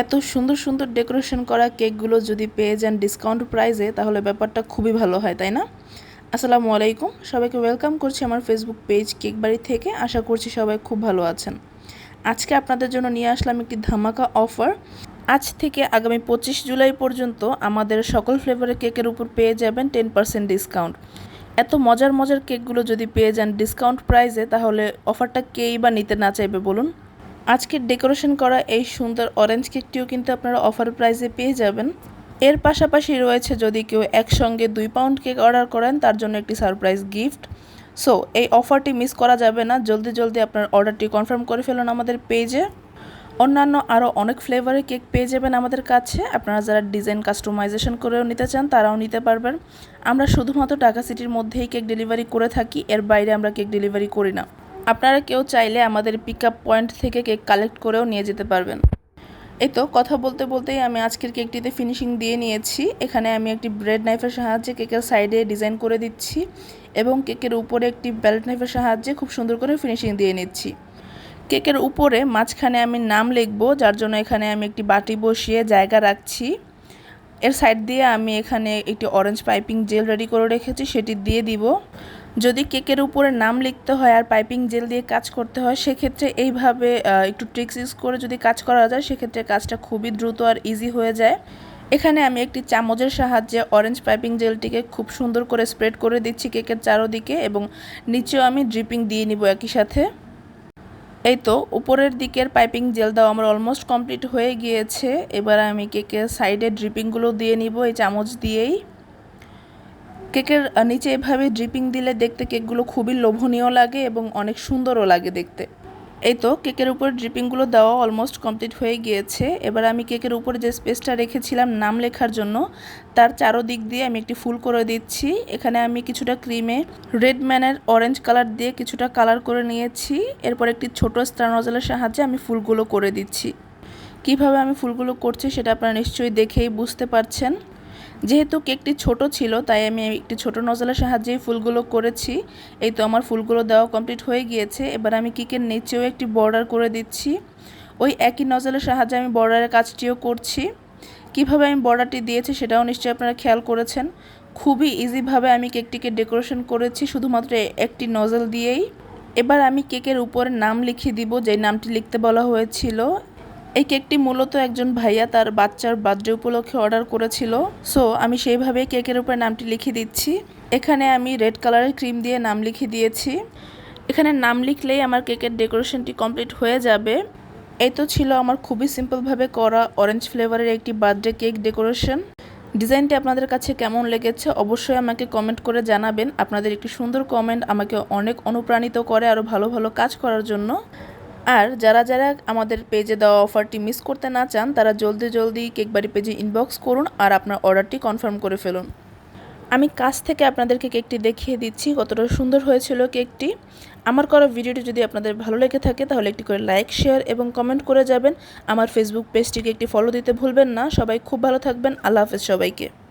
এত সুন্দর সুন্দর ডেকোরেশন করা কেকগুলো যদি পেয়ে যান ডিসকাউন্ট প্রাইসে তাহলে ব্যাপারটা খুবই ভালো হয়, তাই না? আসসালামু আলাইকুম। সবাইকে ওয়েলকাম করছি আমার ফেসবুক পেজ কেক বাড়ি থেকে। আশা করছি সবাই খুব ভালো আছেন। আজকে আপনাদের জন্য নিয়ে আসলাম একটি ধামাকা অফার আজ থেকে আগামী পঁচিশ জুলাই পর্যন্ত আমাদের সকল ফ্লেভারের কেকের উপর পেয়ে যাবেন টেন পার্সেন্ট ডিসকাউন্ট এত মজার মজার কেকগুলো যদি পেয়ে যান ডিসকাউন্ট প্রাইসে তাহলে অফারটা কেই বা নিতে না চাইবে বলুন? আজকের ডেকোরেশন করা এই সুন্দর অরেঞ্জ কেকটিও কিন্তু আপনারা অফার প্রাইসে পেয়ে যাবেন। এর পাশাপাশি রয়েছে যদি কেউ একসঙ্গে দুই পাউন্ড কেক অর্ডার করেন, তার জন্য একটি সারপ্রাইজ গিফট সো এই অফারটি মিস করা যাবে না। জলদি জলদি আপনার অর্ডারটি কনফার্ম করে ফেলুন আমাদের পেজে অন্যান্য আরও অনেক ফ্লেভারের কেক পেয়ে যাবেন আমাদের কাছে। আপনারা যারা ডিজাইন কাস্টমাইজেশন করেও নিতে চান, তারাও নিতে পারবেন। আমরা শুধুমাত্র ঢাকা সিটির মধ্যেই কেক ডেলিভারি করে থাকি, এর বাইরে আমরা কেক ডেলিভারি করি না। আপনারা কেউ চাইলে আমাদের পিক আপ পয়েন্ট থেকে কেক কালেক্ট করেও নিয়ে যেতে পারবেন। এই তো, কথা বলতে বলতেই আমি আজকের কেকটিতে ফিনিশিং দিয়ে নিয়েছি। এখানে আমি একটি ব্রেড নাইফের সাহায্যে কেকের সাইডে ডিজাইন করে দিচ্ছি এবং কেকের উপরে একটি বেল্ট নাইফের সাহায্যে খুব সুন্দর করে ফিনিশিং দিয়ে নিচ্ছি। কেকের উপরে মাঝখানে আমি নাম লিখব, যার জন্য এখানে আমি একটি বাটি বসিয়ে জায়গা রাখছি। এর সাইড দিয়ে আমি এখানে একটি অরেঞ্জ পাইপিং জেল রেডি করে রেখেছি, সেটি দিয়ে দিব। যদি কেকের উপরে নাম লিখতে হয় আর পাইপিং জেল দিয়ে কাজ করতে হয়, সেক্ষেত্রে এইভাবে একটু ট্রিক্স ইউজ করে যদি কাজ করা যায়, সেক্ষেত্রে কাজটা খুবই দ্রুত আর ইজি হয়ে যায়। এখানে আমি একটি চামচের সাহায্যে অরেঞ্জ পাইপিং জেলটিকে খুব সুন্দর করে স্প্রেড করে দিচ্ছি কেকের চারোদিকে এবং নিচেও আমি ড্রিপিং দিয়ে নিব একই সাথে। এই তো, উপরের দিকের পাইপিং জেল দাও আমার অলমোস্ট কমপ্লিট হয়ে গিয়েছে। এবার আমি কেকের সাইডে ড্রিপিংগুলো দিয়ে নিব, এই চামচ দিয়েই। কেকের নিচে এভাবে ড্রিপিং দিলে দেখতে কেকগুলো খুবই লোভনীয় লাগে এবং অনেক সুন্দরও লাগে দেখতে। এই তো, কেকের উপর ড্রিপিংগুলো দেওয়া অলমোস্ট কমপ্লিট হয়ে গিয়েছে। এবার আমি কেকের উপরে যে স্পেসটা রেখেছিলাম নাম লেখার জন্য, তার চারোদিক দিয়ে আমি একটি ফুল করে দিচ্ছি। এখানে আমি কিছুটা ক্রিমে রেড ম্যানের অরেঞ্জ কালার দিয়ে কিছুটা কালার করে নিয়েছি। এরপর একটি ছোট স্টার নজলের সাহায্যে আমি ফুলগুলো করে দিচ্ছি। কীভাবে আমি ফুলগুলো করছি সেটা আপনারা নিশ্চয়ই দেখেই বুঝতে পারছেন। যেহেতু কেকটি ছোট ছিল, তাই আমি একটি ছোট নজলের সাহায্যেই ফুলগুলো করেছি। এই তো আমার ফুলগুলো দেওয়া কমপ্লিট হয়ে গিয়েছে। এবার আমি কেকের নিচেও একটি বর্ডার করে দিচ্ছি। ওই একই নজলের সাহায্যে আমি বর্ডারের কাজটিও করছি। কীভাবে আমি বর্ডারটি দিয়েছি সেটাও নিশ্চয়ই আপনারা খেয়াল করেছেন। খুবই ইজিভাবে আমি কেকটিকে ডেকোরেশন করেছি, শুধুমাত্র একটি নজল দিয়েই। এবার আমি কেকের উপরে নাম লিখিয়ে দিব যে নামটি লিখতে বলা হয়েছিল। এই কেকটি মূলত একজন ভাইয়া তার বাচ্চার বার্থডে উপলক্ষে অর্ডার করেছিল। সো, আমি সেইভাবেই কেকের উপরে নামটি লিখে দিচ্ছি। এখানে আমি রেড কালারের ক্রিম দিয়ে নাম লিখে দিয়েছি। এখানে নাম লিখলেই আমার কেকের ডেকোরেশনটি কমপ্লিট হয়ে যাবে। এই তো ছিল আমার খুবই সিম্পলভাবে করা অরেঞ্জ ফ্লেভারের একটি বার্থডে কেক ডেকোরেশন। ডিজাইনটি আপনাদের কাছে কেমন লেগেছে অবশ্যই আমাকে কমেন্ট করে জানাবেন। আপনাদের একটি সুন্দর কমেন্ট আমাকে অনেক অনুপ্রাণিত করে আরও ভালো ভালো কাজ করার জন্য। আর যারা যারা আমাদের পেজে দেওয়া অফারটি মিস করতে না চান, তারা জলদি জলদি কেকবাড়ি পেজে ইনবক্স করুন আর আপনার অর্ডারটি কনফার্ম করে ফেলুন। আমি কাছ থেকে আপনাদেরকে কেকটি দেখিয়ে দিচ্ছি, কতটা সুন্দর হয়েছিল কেকটি আমার করা ভিডিওটি যদি আপনাদের ভালো লেগে থাকে, তাহলে একটি করে লাইক শেয়ার এবং কমেন্ট করে যাবেন। আমার ফেসবুক পেজটিকে একটি ফলো দিতে ভুলবেন না। সবাই খুব ভালো থাকবেন। আল্লাহ হাফেজ সবাইকে।